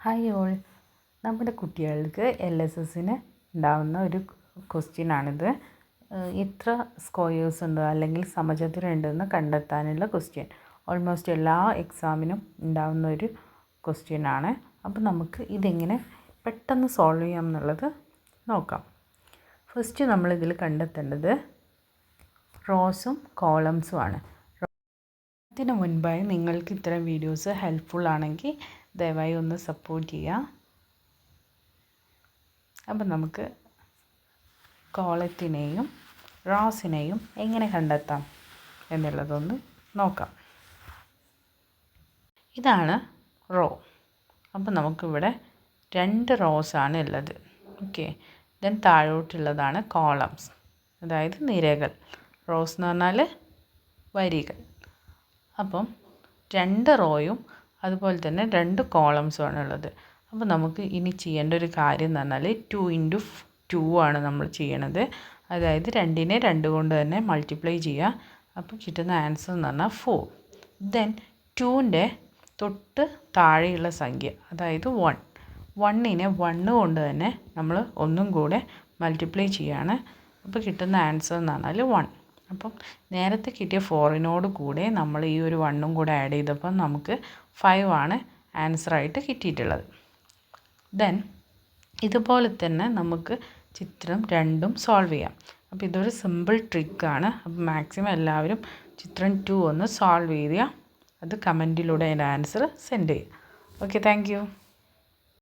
Hi all നമ്മുടെ കുട്ടികൾക്ക് L S എസിന് ഉണ്ടാവുന്ന ഒരു ക്വസ്റ്റ്യനാണിത് എത്ര സ്ക്വയേഴ്സ് ഉണ്ട് അല്ലെങ്കിൽ സമചതുരമുണ്ടെന്ന് കണ്ടെത്താനുള്ള ക്വസ്റ്റ്യൻ ഓൾമോസ്റ്റ് എല്ലാ എക്സാമിനും ഉണ്ടാവുന്ന ഒരു ക്വസ്റ്റ്യനാണ് അപ്പോൾ നമുക്ക് ഇതെങ്ങനെ പെട്ടെന്ന് സോൾവ് ചെയ്യാം എന്നുള്ളത് നോക്കാം. ഫസ്റ്റ് നമ്മളിതിൽ കണ്ടെത്തേണ്ടത് റോസും കോളംസും ആണ്. ഇതിന് മുൻപായി നിങ്ങൾക്ക് ഇത്തരം വീഡിയോസ് ഹെൽപ്ഫുൾ ആണെങ്കിൽ ദയവായി ഒന്ന് സപ്പോർട്ട് ചെയ്യുക. അപ്പം നമുക്ക് കോളത്തിനെയും റോസിനെയും എങ്ങനെ കണ്ടെത്താം എന്നുള്ളതൊന്ന് നോക്കാം. ഇതാണ് റോ. അപ്പം നമുക്കിവിടെ രണ്ട് റോസാണ് ഉള്ളത്. ഓക്കെ. ദെൻ താഴോട്ടുള്ളതാണ് കോളംസ്. അതായത് നിരകൾ. റോസ് എന്ന് പറഞ്ഞാൽ വരികൾ. അപ്പം രണ്ട് റോയും അതുപോലെ തന്നെ രണ്ട് കോളംസുമാണ് ഉള്ളത്. അപ്പോൾ നമുക്ക് ഇനി ചെയ്യേണ്ട ഒരു കാര്യം എന്ന് പറഞ്ഞാൽ ടു ഇന്റു ടു ആണ് നമ്മൾ ചെയ്യണത്. അതായത് രണ്ടിനെ രണ്ട് കൊണ്ട് തന്നെ മൾട്ടിപ്ലൈ ചെയ്യുക. അപ്പോൾ കിട്ടുന്ന ആൻസർ എന്ന് പറഞ്ഞാൽ ഫോർ ദെൻ ടുവിന്റെ തൊട്ട് താഴെയുള്ള സംഖ്യ അതായത് വൺ വണ്ണിനെ വണ്ണ് കൊണ്ട് തന്നെ നമ്മൾ ഒന്നും കൂടെ മൾട്ടിപ്ലൈ ചെയ്യുകയാണ്. അപ്പോൾ കിട്ടുന്ന ആൻസർ എന്ന് പറഞ്ഞാൽ വൺ അപ്പം നേരത്തെ കിട്ടിയ ഫോറിനോട് കൂടെ നമ്മൾ ഈ ഒരു വണ്ണും കൂടെ ആഡ് ചെയ്തപ്പോൾ നമുക്ക് ഫൈവ് ആണ് ആൻസറായിട്ട് കിട്ടിയിട്ടുള്ളത്. ദെൻ ഇതുപോലെ തന്നെ നമുക്ക് ചിത്രം രണ്ടും സോൾവ് ചെയ്യാം. അപ്പോൾ ഇതൊരു സിമ്പിൾ ട്രിക്കാണ് അപ്പോൾ മാക്സിമം എല്ലാവരും ചിത്രം ടു ഒന്ന് സോൾവ് ചെയ്യുക അത് കമന്റിലൂടെ അതിന്റെ ആൻസർ സെൻഡ് ചെയ്യുക ഓക്കെ താങ്ക്